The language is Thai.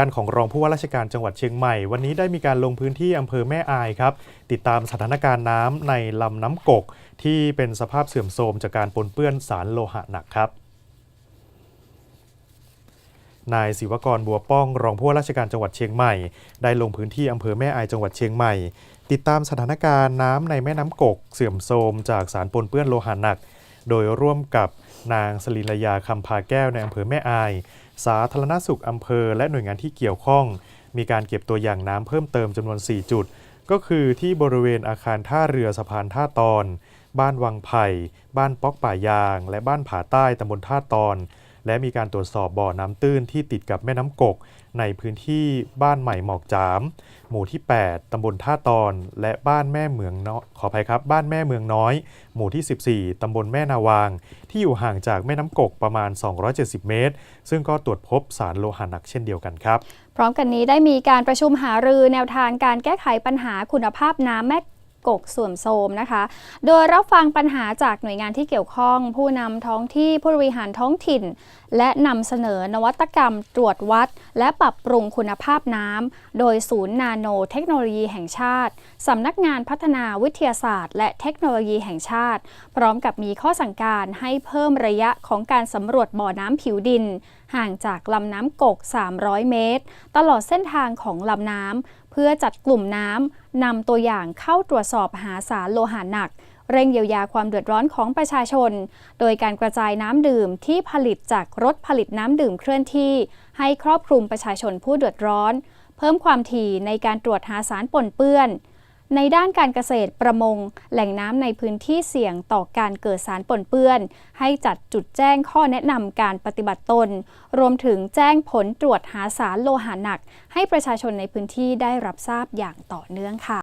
การของรองผู้ว่าราชการจังหวัดเชียงใหม่ วันนี้ได้มีการลงพื้นที่อำเภอแม่อายครับ ติดตามสถานการณ์น้ำในลำน้ำกก ที่เป็นสภาพเสื่อมโทรมจากการปนเปื้อนสารโลหะหนักครับนายศิวกรบัวป้องรองผู้ว่าราชการจังหวัดเชียงใหม่ ได้ลงพื้นที่อำเภอแม่อายจังหวัดเชียงใหม่ ติดตามสถานการณ์น้ำในแม่น้ำกก เสื่อมโทรมจากสารปนเปื้อนโลหะหนัก โดยร่วมกับนางสลินลยาคำพาแก้วในอำเภอแม่อาย สาธารณสุขอำเภอ และหน่วยงานที่เกี่ยวข้อง มีการเก็บตัวอย่างน้ำเพิ่มเติมจำนวน 4 จุด ก็คือที่บริเวณอาคารท่าเรือสะพานท่าตอน บ้านวังไผ่ บ้านป๊อกป่ายาง และบ้านผาใต้ตำบลท่าตอน และมีการตรวจสอบบ่อน้ำตื้นที่ติดกับแม่น้ำกก ในพื้นที่บ้านใหม่หมอกจาม หมู่ที่ 8 ตำบลท่าตอน และบ้านแม่เมืองน้อยขออภัยครับ บ้านแม่เมืองน้อย หมู่ที่ 14 ตำบลแม่นาวาง ที่อยู่ห่างจากแม่น้ำกกประมาณ 270 เมตร ซึ่งก็ตรวจพบสารโลหะหนักเช่นเดียวกันครับ พร้อมกันนี้ได้มีการประชุมหารือแนวทางการแก้ไขปัญหาคุณภาพน้ำแม่ กกเสื่อมโทรมนะคะ โดยรับฟังปัญหาจากหน่วยงานที่เกี่ยวข้อง ผู้นำท้องที่ผู้บริหารท้องถิ่น และนำเสนอนวัตกรรมตรวจวัด และปรับปรุงคุณภาพน้ำโดยศูนย์นาโนเทคโนโลยีแห่งชาติสำนักงานพัฒนาวิทยาศาสตร์ และเทคโนโลยีแห่งชาติ พร้อมกับมีข้อสั่งการให้เพิ่มระยะของการสำรวจบ่อน้ำผิวดิน ห่างจากลำน้ำกก 300 เมตร ตลอดเส้นทางของลำน้ำเพื่อจัดกลุ่มน้ำนำตัวอย่างเข้าตรวจสอบหาสารโลหะหนัก เร่งเยียวยาความเดือดร้อนของประชาชน โดยการกระจายน้ำดื่มที่ผลิตจากรถผลิตน้ำดื่มเคลื่อนที่ ให้ครอบคลุมประชาชนผู้เดือดร้อน เพิ่มความถี่ในการตรวจหาสารปนเปื้อน ในด้านการเกษตรประมง แหล่งน้ำในพื้นที่เสี่ยงต่อการเกิดสารปนเปื้อน ให้จัดจุดแจ้งข้อแนะนำการปฏิบัติตน รวมถึงแจ้งผลตรวจหาสารโลหะหนัก ให้ประชาชนในพื้นที่ได้รับทราบอย่างต่อเนื่องค่ะ